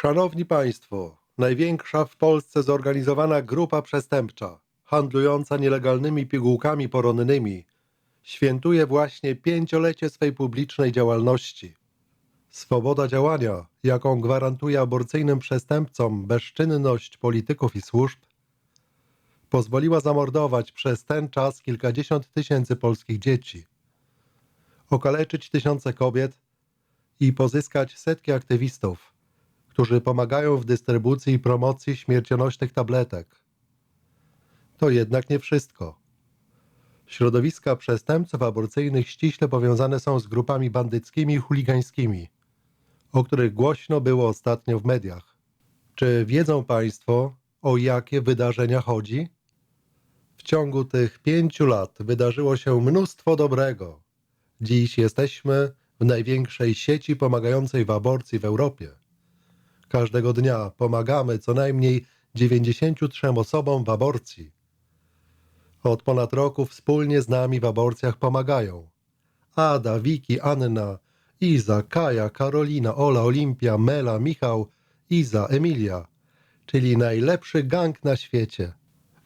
Szanowni Państwo, największa w Polsce zorganizowana grupa przestępcza, handlująca nielegalnymi pigułkami poronnymi, świętuje właśnie pięciolecie swej publicznej działalności. Swoboda działania, jaką gwarantuje aborcyjnym przestępcom bezczynność polityków i służb, pozwoliła zamordować przez ten czas kilkadziesiąt tysięcy polskich dzieci, okaleczyć tysiące kobiet i pozyskać setki aktywistów, którzy pomagają w dystrybucji i promocji śmiercionośnych tabletek. To jednak nie wszystko. Środowiska przestępców aborcyjnych ściśle powiązane są z grupami bandyckimi i chuligańskimi, o których głośno było ostatnio w mediach. Czy wiedzą Państwo, o jakie wydarzenia chodzi? W ciągu tych pięciu lat wydarzyło się mnóstwo dobrego. Dziś jesteśmy w największej sieci pomagającej w aborcji w Europie. Każdego dnia pomagamy co najmniej 93 osobom w aborcji. Od ponad roku wspólnie z nami w aborcjach pomagają Ada, Wiki, Anna, Iza, Kaja, Karolina, Ola, Olimpia, Mela, Michał, Iza, Emilia, czyli najlepszy gang na świecie.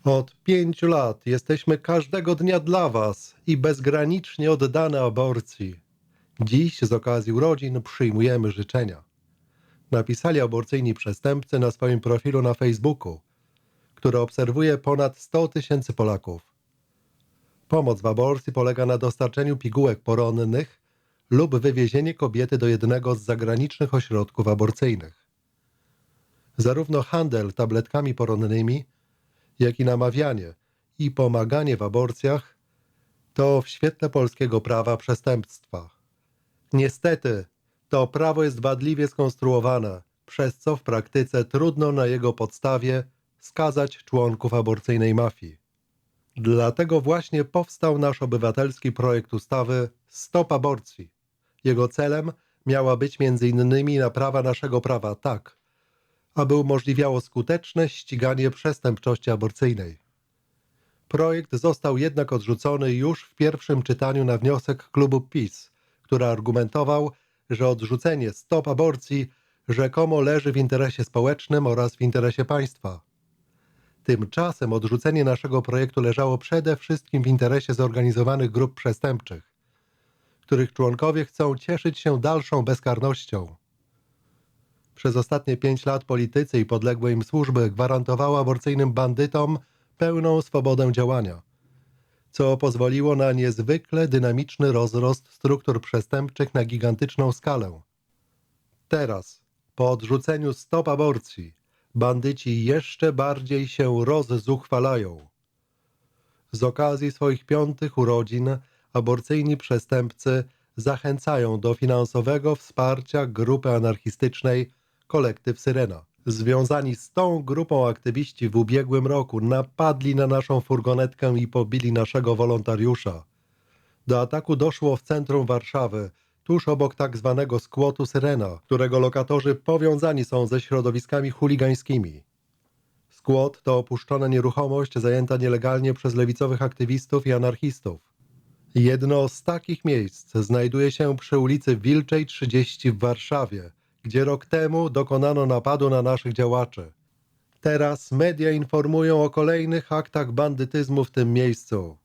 Od pięciu lat jesteśmy każdego dnia dla Was i bezgranicznie oddane aborcji. Dziś z okazji urodzin przyjmujemy życzenia. Napisali aborcyjni przestępcy na swoim profilu na Facebooku, który obserwuje ponad 100 tysięcy Polaków. Pomoc w aborcji polega na dostarczeniu pigułek poronnych lub wywiezienie kobiety do jednego z zagranicznych ośrodków aborcyjnych. Zarówno handel tabletkami poronnymi, jak i namawianie i pomaganie w aborcjach to w świetle polskiego prawa przestępstwa. Niestety, to prawo jest wadliwie skonstruowane, przez co w praktyce trudno na jego podstawie skazać członków aborcyjnej mafii. Dlatego właśnie powstał nasz obywatelski projekt ustawy Stop Aborcji. Jego celem miała być m.in. naprawa naszego prawa tak, aby umożliwiało skuteczne ściganie przestępczości aborcyjnej. Projekt został jednak odrzucony już w pierwszym czytaniu na wniosek klubu PiS, który argumentował, że odrzucenie stop aborcji rzekomo leży w interesie społecznym oraz w interesie państwa. Tymczasem odrzucenie naszego projektu leżało przede wszystkim w interesie zorganizowanych grup przestępczych, których członkowie chcą cieszyć się dalszą bezkarnością. Przez ostatnie pięć lat politycy i podległe im służby gwarantowały aborcyjnym bandytom pełną swobodę działania, co pozwoliło na niezwykle dynamiczny rozrost struktur przestępczych na gigantyczną skalę. Teraz, po odrzuceniu stop aborcji, bandyci jeszcze bardziej się rozzuchwalają. Z okazji swoich piątych urodzin aborcyjni przestępcy zachęcają do finansowego wsparcia grupy anarchistycznej Kolektyw Syrena. Związani z tą grupą aktywiści w ubiegłym roku napadli na naszą furgonetkę i pobili naszego wolontariusza. Do ataku doszło w centrum Warszawy, tuż obok tak zwanego skłotu Syrena, którego lokatorzy powiązani są ze środowiskami chuligańskimi. Skłot to opuszczona nieruchomość zajęta nielegalnie przez lewicowych aktywistów i anarchistów. Jedno z takich miejsc znajduje się przy ulicy Wilczej 30 w Warszawie, gdzie rok temu dokonano napadu na naszych działaczy. Teraz media informują o kolejnych aktach bandytyzmu w tym miejscu.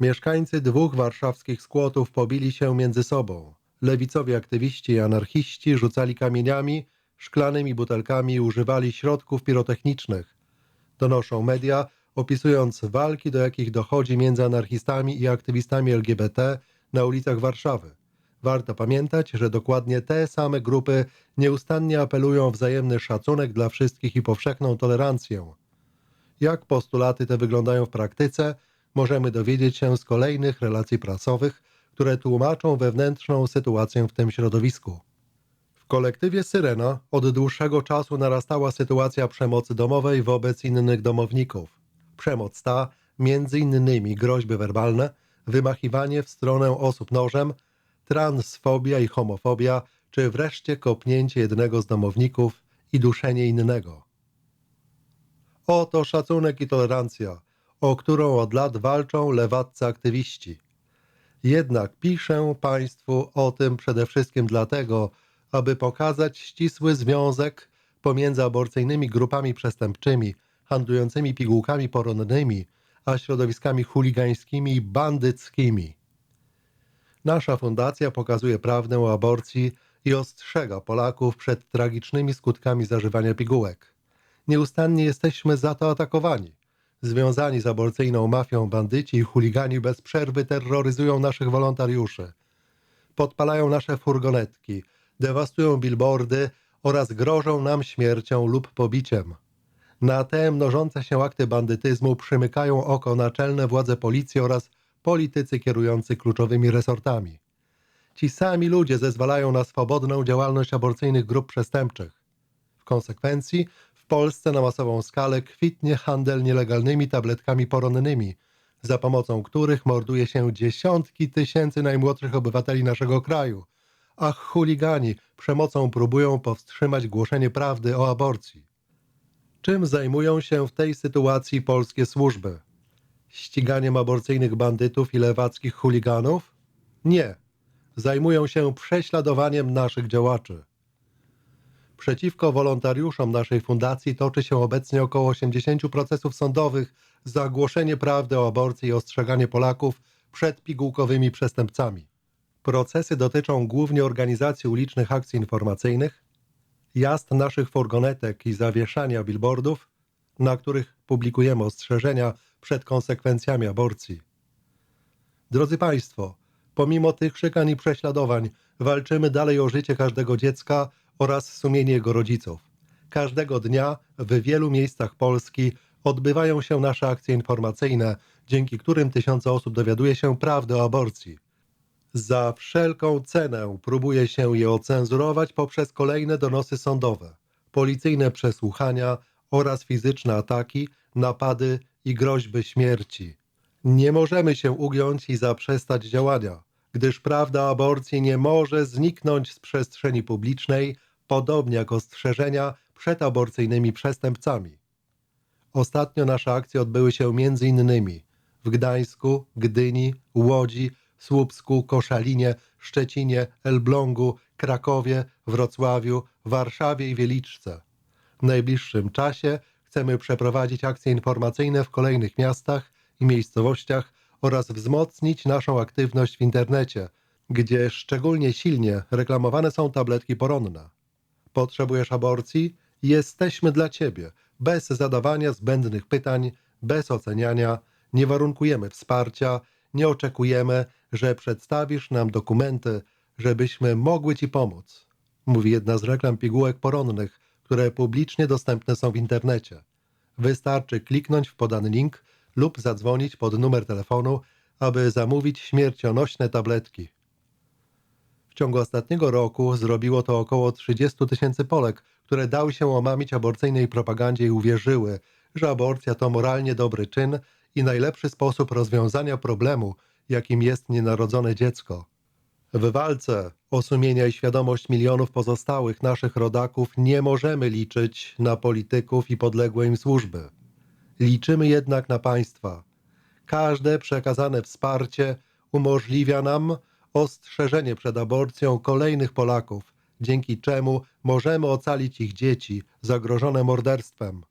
Mieszkańcy dwóch warszawskich skłotów pobili się między sobą. Lewicowi aktywiści i anarchiści rzucali kamieniami, szklanymi butelkami i używali środków pirotechnicznych. Donoszą media, opisując walki, do jakich dochodzi między anarchistami i aktywistami LGBT na ulicach Warszawy. Warto pamiętać, że dokładnie te same grupy nieustannie apelują o wzajemny szacunek dla wszystkich i powszechną tolerancję. Jak postulaty te wyglądają w praktyce, możemy dowiedzieć się z kolejnych relacji prasowych, które tłumaczą wewnętrzną sytuację w tym środowisku. W kolektywie Syrena od dłuższego czasu narastała sytuacja przemocy domowej wobec innych domowników. Przemoc ta, między innymi groźby werbalne, wymachiwanie w stronę osób nożem, transfobia i homofobia, czy wreszcie kopnięcie jednego z domowników i duszenie innego. Oto szacunek i tolerancja, o którą od lat walczą lewaccy aktywiści. Jednak piszę Państwu o tym przede wszystkim dlatego, aby pokazać ścisły związek pomiędzy aborcyjnymi grupami przestępczymi, handlującymi pigułkami poronnymi, a środowiskami chuligańskimi i bandyckimi. Nasza fundacja pokazuje prawdę o aborcji i ostrzega Polaków przed tragicznymi skutkami zażywania pigułek. Nieustannie jesteśmy za to atakowani. Związani z aborcyjną mafią bandyci i chuligani bez przerwy terroryzują naszych wolontariuszy. Podpalają nasze furgonetki, dewastują billboardy oraz grożą nam śmiercią lub pobiciem. Na te mnożące się akty bandytyzmu przymykają oko naczelne władze policji oraz politycy kierujący kluczowymi resortami. Ci sami ludzie zezwalają na swobodną działalność aborcyjnych grup przestępczych. W konsekwencji w Polsce na masową skalę kwitnie handel nielegalnymi tabletkami poronnymi, za pomocą których morduje się dziesiątki tysięcy najmłodszych obywateli naszego kraju, a chuligani przemocą próbują powstrzymać głoszenie prawdy o aborcji. Czym zajmują się w tej sytuacji polskie służby? Ściganiem aborcyjnych bandytów i lewackich chuliganów? Nie. Zajmują się prześladowaniem naszych działaczy. Przeciwko wolontariuszom naszej fundacji toczy się obecnie około 80 procesów sądowych za głoszenie prawdy o aborcji i ostrzeganie Polaków przed pigułkowymi przestępcami. Procesy dotyczą głównie organizacji ulicznych akcji informacyjnych, jazd naszych furgonetek i zawieszania billboardów, na których publikujemy ostrzeżenia przed konsekwencjami aborcji. Drodzy Państwo, pomimo tych szykan i prześladowań, walczymy dalej o życie każdego dziecka oraz sumienie jego rodziców. Każdego dnia w wielu miejscach Polski odbywają się nasze akcje informacyjne, dzięki którym tysiące osób dowiaduje się prawdy o aborcji. Za wszelką cenę próbuje się je ocenzurować poprzez kolejne donosy sądowe, policyjne przesłuchania oraz fizyczne ataki, napady i groźby śmierci. Nie możemy się ugiąć i zaprzestać działania, gdyż prawda aborcji nie może zniknąć z przestrzeni publicznej, podobnie jak ostrzeżenia przed aborcyjnymi przestępcami. Ostatnio nasze akcje odbyły się m.in. w Gdańsku, Gdyni, Łodzi, Słupsku, Koszalinie, Szczecinie, Elblągu, Krakowie, Wrocławiu, Warszawie i Wieliczce. W najbliższym czasie chcemy przeprowadzić akcje informacyjne w kolejnych miastach i miejscowościach oraz wzmocnić naszą aktywność w internecie, gdzie szczególnie silnie reklamowane są tabletki poronne. Potrzebujesz aborcji? Jesteśmy dla Ciebie. Bez zadawania zbędnych pytań, bez oceniania, nie warunkujemy wsparcia, nie oczekujemy, że przedstawisz nam dokumenty, żebyśmy mogły Ci pomóc. Mówi jedna z reklam pigułek poronnych, które publicznie dostępne są w internecie. Wystarczy kliknąć w podany link lub zadzwonić pod numer telefonu, aby zamówić śmiercionośne tabletki. W ciągu ostatniego roku zrobiło to około 30 tysięcy Polek, które dały się omamić aborcyjnej propagandzie i uwierzyły, że aborcja to moralnie dobry czyn i najlepszy sposób rozwiązania problemu, jakim jest nienarodzone dziecko. W walce o sumienia i świadomość milionów pozostałych naszych rodaków nie możemy liczyć na polityków i podległe im służby. Liczymy jednak na państwa. Każde przekazane wsparcie umożliwia nam ostrzeżenie przed aborcją kolejnych Polaków, dzięki czemu możemy ocalić ich dzieci zagrożone morderstwem.